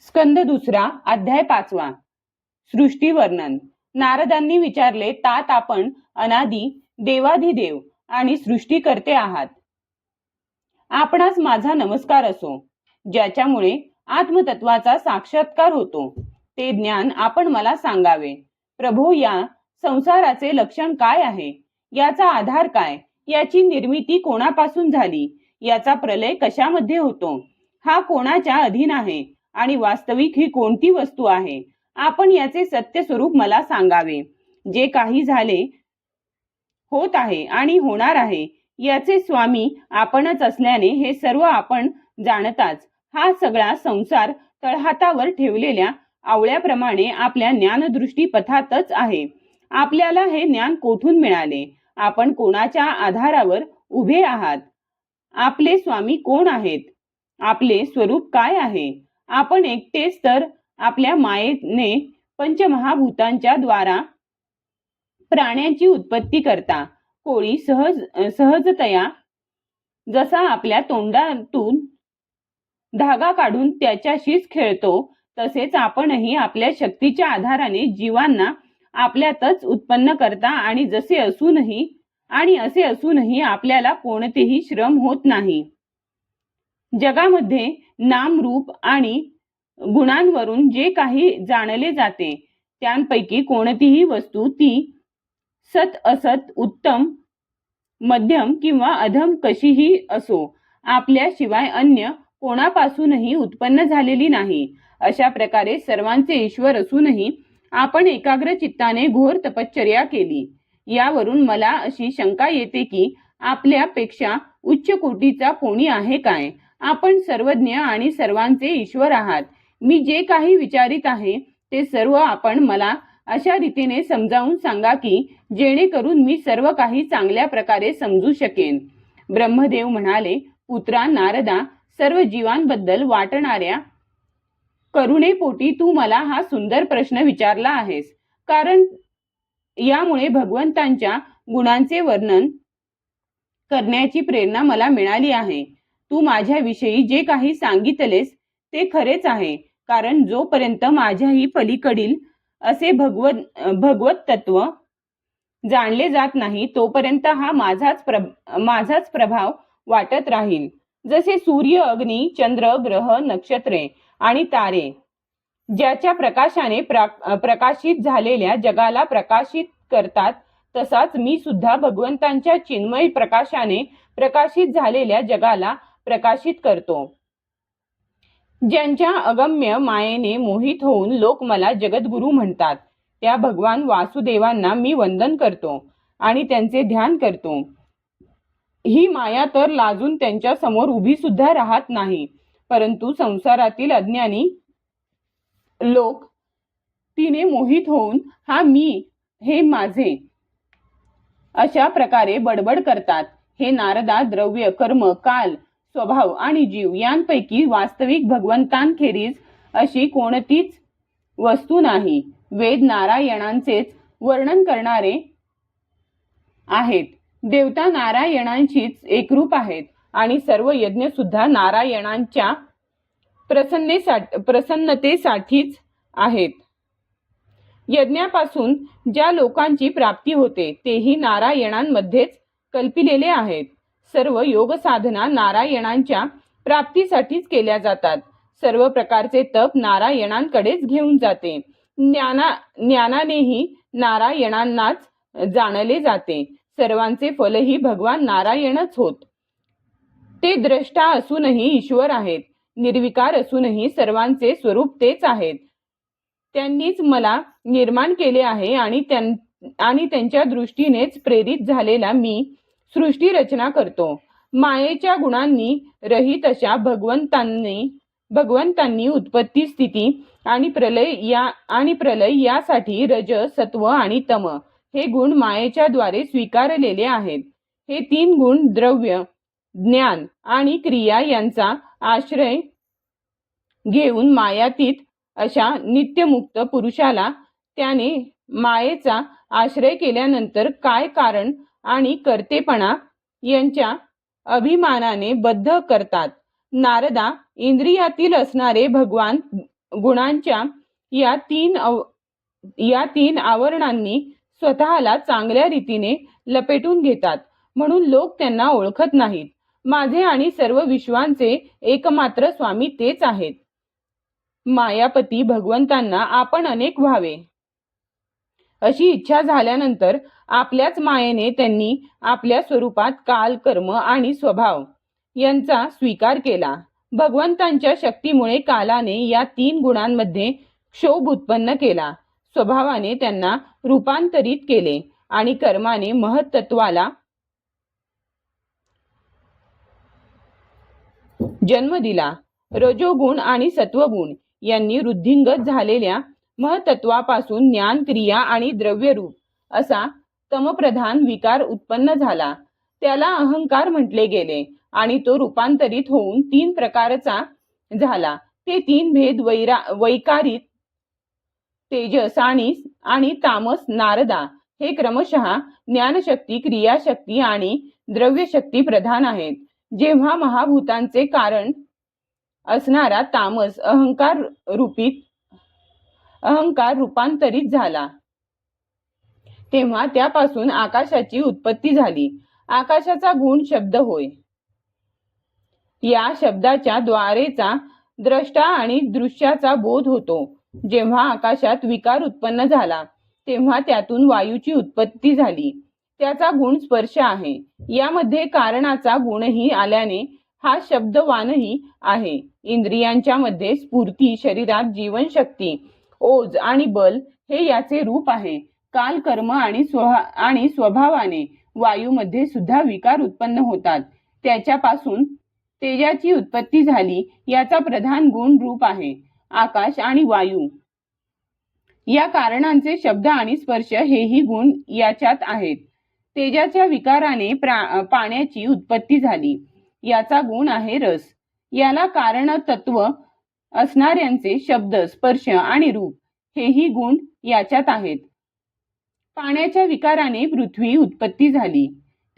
स्कंद दुसरा अध्याय पाचवा. सृष्टी वर्णन. नारदांनी विचारले तात आपण अनादी देवाधिदेव आणि सृष्टीकर्ते आहात. आपणास माझा नमस्कार असो ज्याच्यामुळे आत्मतत्वाचा साक्षात्कार होतो. ते ज्ञान आपण मला सांगावे. प्रभो या संसाराचे लक्षण काय आहे? याचा आधार काय? याची निर्मिती कोणापासून झाली? याचा प्रलय कशामध्ये होतो? हा कोणाच्या अधीन आहे? आणि वास्तविक ही कोणती वस्तू आहे? आपण याचे सत्य स्वरूप मला सांगावे. जे काही झाले होत आहे आणि होणार आहे याचे स्वामी आपणच असल्याने हे सर्व आपण जाणताच. हा सगळा संसार तळहातावर ठेवलेल्या आवळ्याप्रमाणे आपल्या ज्ञानदृष्टी पथातच आहे. आपल्याला हे ज्ञान कोठून मिळाले? आपण कोणाच्या आधारावर उभे आहात? आपले स्वामी कोण आहेत? आपले स्वरूप काय आहे? आपण एकटेच तर आपल्या मायेने पंचमहाभूतांच्या द्वारा प्राण्यांची उत्पत्ती करता. कोळी सहज सहजतया जसा आपल्या तोंडातून धागा काढून त्याच्याशीच खेळतो तसेच आपणही आपल्या शक्तीच्या आधाराने जीवांना आपल्यातच उत्पन्न करता आणि जसे असूनही आणि असे असूनही आपल्याला कोणतेही श्रम होत नाही. जगामध्ये नाम रूप आणि गुणांवरून जे काही जाणले जाते त्यांपैकी कोणतीही वस्तू ती सत असत उत्तम मध्यम किंवा अधम कशीही असो आपल्याशिवाय अन्य कोणापासूनही उत्पन्न झालेली नाही. अशा प्रकारे सर्वांचे ईश्वर असूनही आपण एकाग्र चित्ताने घोर तपश्चर्या केली. यावरून मला अशी शंका येते की आपल्यापेक्षा उच्च कोटीचा कोणी आहे काय? आपण सर्वज्ञ आणि सर्वांचे ईश्वर आहात. मी जे काही विचारित आहे ते सर्व आपण मला अशा रीतीने समजावून सांगा की जेणेकरून मी सर्व काही चांगल्या प्रकारे समजू शकेन. ब्रह्मदेव म्हणाले पुत्रा नारदा सर्व जीवांबद्दल वाटणाऱ्या करुणेपोटी तू मला हा सुंदर प्रश्न विचारला आहेस. कारण यामुळे भगवंतांच्या गुणांचे वर्णन करण्याची प्रेरणा मला मिळाली आहे. तू माझ्याविषयी जे काही सांगितलेस ते खरेच आहे. कारण जोपर्यंत माझ्याही पलीकडील असे भगवत भगवत तत्व जाणले जात नाही तोपर्यंत हा माझाच प्रभ माझाच प्रभाव वाटत राहील. जसे सूर्य अग्नी चंद्र ग्रह नक्षत्रे आणि तारे ज्याच्या प्रकाशाने प्रा- प्रकाशित झालेल्या जगाला प्रकाशित करतात तसाच मी सुद्धा भगवंतांच्या चिन्मय प्रकाशाने प्रकाशित झालेल्या जगाला प्रकाशित करतो. ज्यांच्या अगम्य मायेने मोहित होऊन लोक मला जगद्गुरु म्हणतात त्या भगवान वासुदेवांना मी वंदन करतो आणि त्यांचे ध्यान करतो. ही माया तर लाजून त्यांच्यासमोर उभी सुद्धा राहत नाही परंतु संसारातील अज्ञानी लोक तिने मोहित होऊन हा मी हे माझे अशा प्रकारे बडबड करतात. हे नारदा द्रव्य कर्म काल स्वभाव आणि जीव यांपैकी वास्तविक भगवंतांखेरीज अशी कोणतीच वस्तू नाही. वेद नारायणांचेच वर्णन करणारे आहेत. देवता नारायणांशीच एकरूप आहेत आणि सर्व यज्ञ सुद्धा नारायणांच्या प्रसन्नेसाठी प्रसन्नतेसाठीच आहेत. यज्ञापासून ज्या लोकांची प्राप्ती होते तेही नारायणांमध्येच कल्पिलेले आहेत. सर्व योग साधना नारायणांच्या प्राप्तीसाठीच केल्या जातात. सर्व प्रकारचे तप नारायणांकडेच घेऊन जाते. ज्ञाना ज्ञानानेही नारायणांनाच जाणले जाते. सर्वांचे फलही भगवान नारायणच होत. ते द्रष्टा असूनही ईश्वर आहेत. निर्विकार असूनही सर्वांचे स्वरूप तेच आहेत. त्यांनीच मला निर्माण केले आहे आणि त्यां आणि त्यांच्या दृष्टीनेच प्रेरित झालेला मी सृष्टी रचना करतो. मायेच्या गुणांनी रहित अशा भगवंतांनी भगवंतांनी उत्पत्ती स्थिती आणि प्रलय या आणि प्रलय यासाठी रज सत्व आणि तम हे गुण मायेच्या द्वारे स्वीकारलेले आहेत. हे तीन गुण द्रव्य ज्ञान आणि क्रिया यांचा आश्रय घेऊन मायातीत अशा नित्यमुक्त पुरुषाला त्याने मायेचा आश्रय केल्यानंतर काय कारण आणि कर्तेपणा यांच्या अभिमानाने बद्ध करतात. नारदा इंद्रियातील असणारे भगवान गुणांच्या या तीन अव या तीन आवरणांनी स्वतःला चांगल्या रीतीने लपेटून घेतात. म्हणून लोक त्यांना ओळखत नाहीत. माझे आणि सर्व विश्वांचे एकमात्र स्वामी तेच आहेत. मायापती भगवंतांना आपण अनेक व्हावे. अशी इच्छा झाल्यानंतर आपल्याच मायेने त्यांनी आपल्या स्वरूपात काल कर्म आणि स्वभाव यांचा स्वीकार केला. भगवंतांच्या शक्तीमुळे कालाने या तीन गुणांमध्ये क्षोभ उत्पन्न केला. स्वभावाने त्यांना रूपांतरित केले आणि कर्माने महत्त्वाला जन्म दिला. रजोगुण आणि सत्वगुण यांनी वृद्धिंगत झालेल्या महतत्वापासून ज्ञान क्रिया आणि द्रव्यरूप असा तमप्रधान विकार उत्पन्न झाला. त्याला अहंकार म्हटले गेले आणि तो रूपांतरित होऊन तीन प्रकारचा झाला. ते तीन भेद वैरा वैकारिक तेजस आणि आणि तामस नारदा हे क्रमशः ज्ञानशक्ती क्रियाशक्ती आणि द्रव्यशक्ती प्रधान आहेत. जेव्हा महाभूतांचे कारण असणारा तामस अहंकार रूपीत अहंकार रूपांतरित झाला. तेव्हा त्यापासून आकाशाची उत्पत्ती झाली. आकाशाचा गुण शब्द होय. या शब्दाच्या द्वारेचा द्रष्टा आणि दृश्याचा बोध होतो. जेव्हा आकाशात विकार उत्पन्न झाला तेव्हा त्यातून वायूची उत्पत्ती झाली. त्याचा गुण स्पर्श आहे. यामध्ये कारणाचा गुणही आल्याने हा शब्दवानही आहे. इंद्रियांच्या मध्ये स्फूर्ती शरीरात जीवनशक्ती ओज आणि बल हे याचे रूप आहे. काल कर्म आणि आणि स्वभावाने वायूमध्ये सुद्धा विकार उत्पन्न होतात. त्याच्यापासून तेजाची उत्पत्ती झाली याचा प्रधान गुण रूप आहे. आकाश आणि वायू. या कारणांचे शब्द आणि स्पर्श हेही गुण याच्यात आहेत. तेजाच्या विकाराने प्रा पाण्याची उत्पत्ती झाली. याचा गुण आहे रस. याला कारण तत्व असणाऱ्यांचे शब्द स्पर्श आणि रूप हेही गुण याच्यात आहेत. पाण्याच्या विकाराने पृथ्वी उत्पत्ती झाली.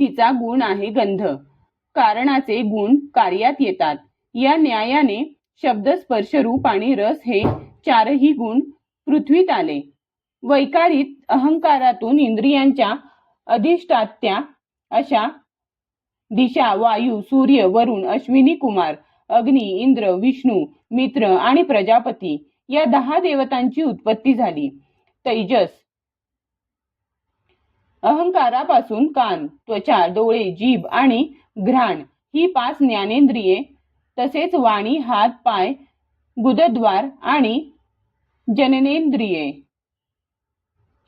तिचा गुण आहे गंध. कारणाचे गुण कार्यात येतात. या न्यायाने शब्द स्पर्श रूप आणि रस हे चारही गुण पृथ्वीत आले. वैकारित अहंकारातून इंद्रियांच्या अधिष्ठात्या अशा दिशा वायू सूर्य वरुण अश्विनी कुमार अग्नी इंद्र विष्णू मित्र आणि प्रजापती या दहा देवतांची उत्पत्ती झाली. तैजस. अहंकारापासून कान त्वचा डोळे जीभ आणि घ्राण ही पाच ज्ञानेंद्रिये तसेच वाणी हात पाय गुदद्वार आणि जननेंद्रिये.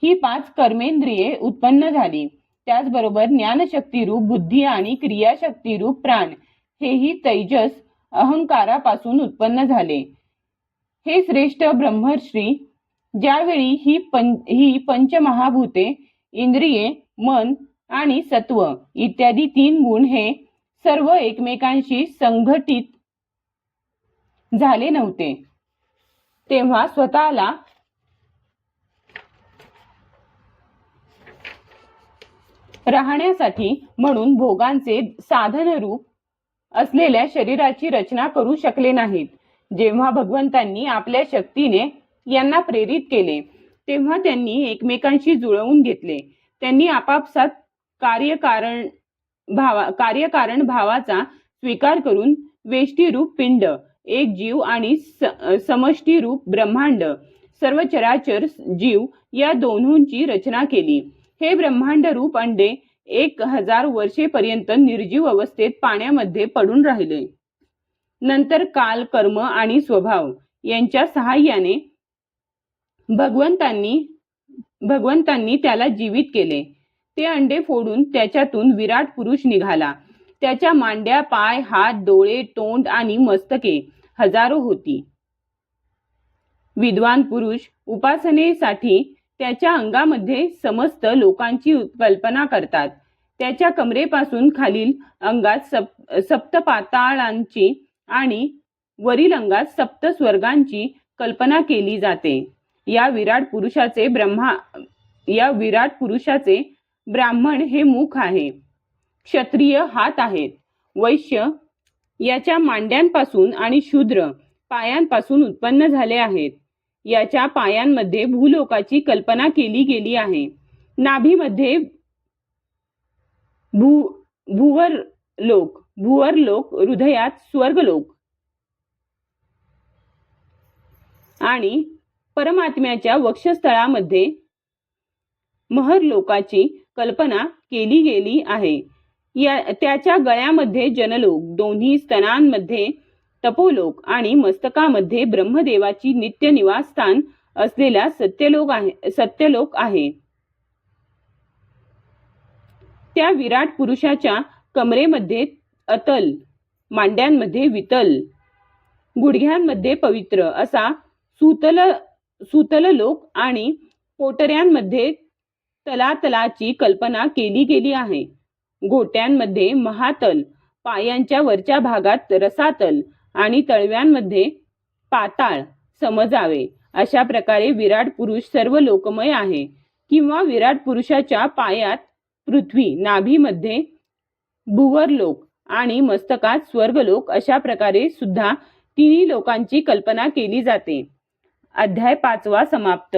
ही पाच कर्मेंद्रिये उत्पन्न झाली. त्याचबरोबर ज्ञानशक्ती रूप बुद्धी आणि क्रियाशक्ती रूप प्राण. हेही तैजस अहंकारापासून उत्पन्न झाले. हे श्रेष्ठ ब्रह्मश्री ज्यावेळी ही पं ही पंचमहाभूते इंद्रिये मन आणि सत्व इत्यादी तीन गुण हे सर्व एकमेकांशी संघटित झाले नव्हते. तेव्हा स्वतःला राहण्यासाठी म्हणून भोगांचे साधन रूप असलेल्या शरीराची रचना करू शकले नाहीत. जेव्हा भगवंतांनी आपल्या शक्तीने यांना प्रेरित केले तेव्हा त्यांनी एकमेकांशी जुळवून घेतले. त्यांनी आपापसात कार्यकारण भावा कार्यकारण भावाचा स्वीकार करून वेष्टीरूप पिंड एक जीव आणि स- समष्टीरूप ब्रह्मांड सर्व चराचर जीव या दोन्हींची रचना केली. हे ब्रह्मांड रूप अंडे एक हजार वर्षेपर्यंत निर्जीव अवस्थेत पाण्यामध्ये पडून राहिले. नंतर काल कर्म आणि स्वभाव यांच्या सहाय्याने भगवंतांनी भगवंतांनी त्याला जीवित केले. ते अंडे फोडून त्याच्यातून विराट पुरुष निघाला. त्याच्या मांड्या पाय हात डोळे तोंड आणि मस्तके हजारो होती. विद्वान पुरुष उपासनेसाठी त्याच्या अंगामध्ये समस्त लोकांची कल्पना करतात. त्याच्या कमरेपासून खालील अंगात सप सप्तपाताळांची आणि वरील अंगात सप्त स्वर्गांची कल्पना केली जाते. या विराट पुरुषाचे ब्रह्मा या विराट पुरुषाचे ब्राह्मण हे मुख आहे. क्षत्रिय हात आहेत. वैश्य याच्या मांड्यांपासून आणि शूद्र पायांपासून उत्पन्न झाले आहेत. याच्या पायांमध्ये भूलोकाची कल्पना केली गेली आहे. नाभीमध्ये भू भुवर लोक भुवर लोक हृदयात स्वर्ग लोक आणि परमात्म्याच्या वक्षस्थळामध्ये महर लोकाची कल्पना केली गेली आहे. या त्याच्या गळ्यामध्ये जनलोक दोन्ही स्तनांमध्ये तपोलोक आणि मस्तकामध्ये ब्रह्मदेवाची नित्य निवासस्थान असलेला सत्यलोक आहे सत्यलोक आहे. त्या विराट पुरुषाच्या कमरेमध्ये अतल मांड्यांमध्ये वितल गुडघ्यांमध्ये पवित्र असा सुतल सुतल लोक आणि पोटऱ्यांमध्ये तलातलाची कल्पना केली गेली आहे. गोट्यांमध्ये महातल पायांच्या वरच्या भागात रसातल आणि तळव्यांमध्ये पाताळ समजावे. अशा प्रकारे विराट पुरुष सर्व लोकमय आहे. किंवा विराट पुरुषाच्या पायात पृथ्वी नाभीमध्ये भुवरलोक आणि मस्तकात स्वर्गलोक अशा प्रकारे सुद्धा तिन्ही लोकांची कल्पना केली जाते. अध्याय पाचवा समाप्त.